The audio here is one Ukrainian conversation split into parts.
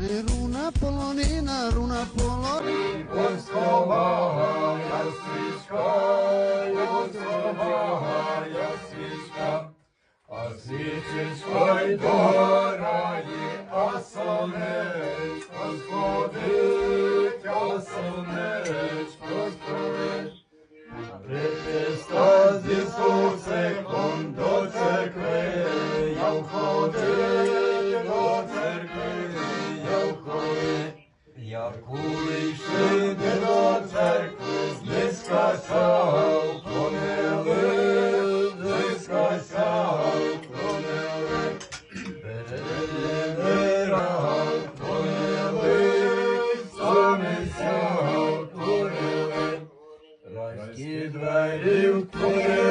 Ni runa polonina, runa polonina. Польського свічка, Польського свічка, а свічечка й догорає, а сонечко сходить, а сонечко сходить. Христа з Ісусиком до церкви, я входив Як уличи до церкви, зблизька сяв, клонили, зблизька сяв, клонили, перебирав, клонили, самі сяв, клонили. Райські двері втворилися,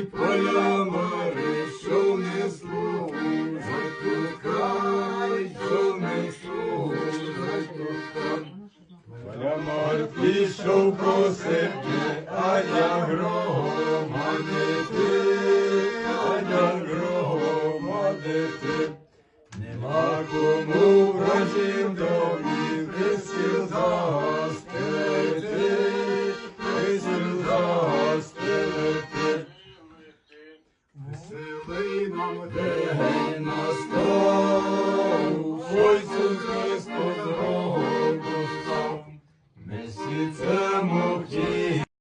Ти полямари, що не служать тукай, що не служать тукай. Полямар пішов просити, а я громадити, а я громадити. Нема кому вражів домі, нам день настав, Ой, Ісус Христос, дорогу постав, Несіться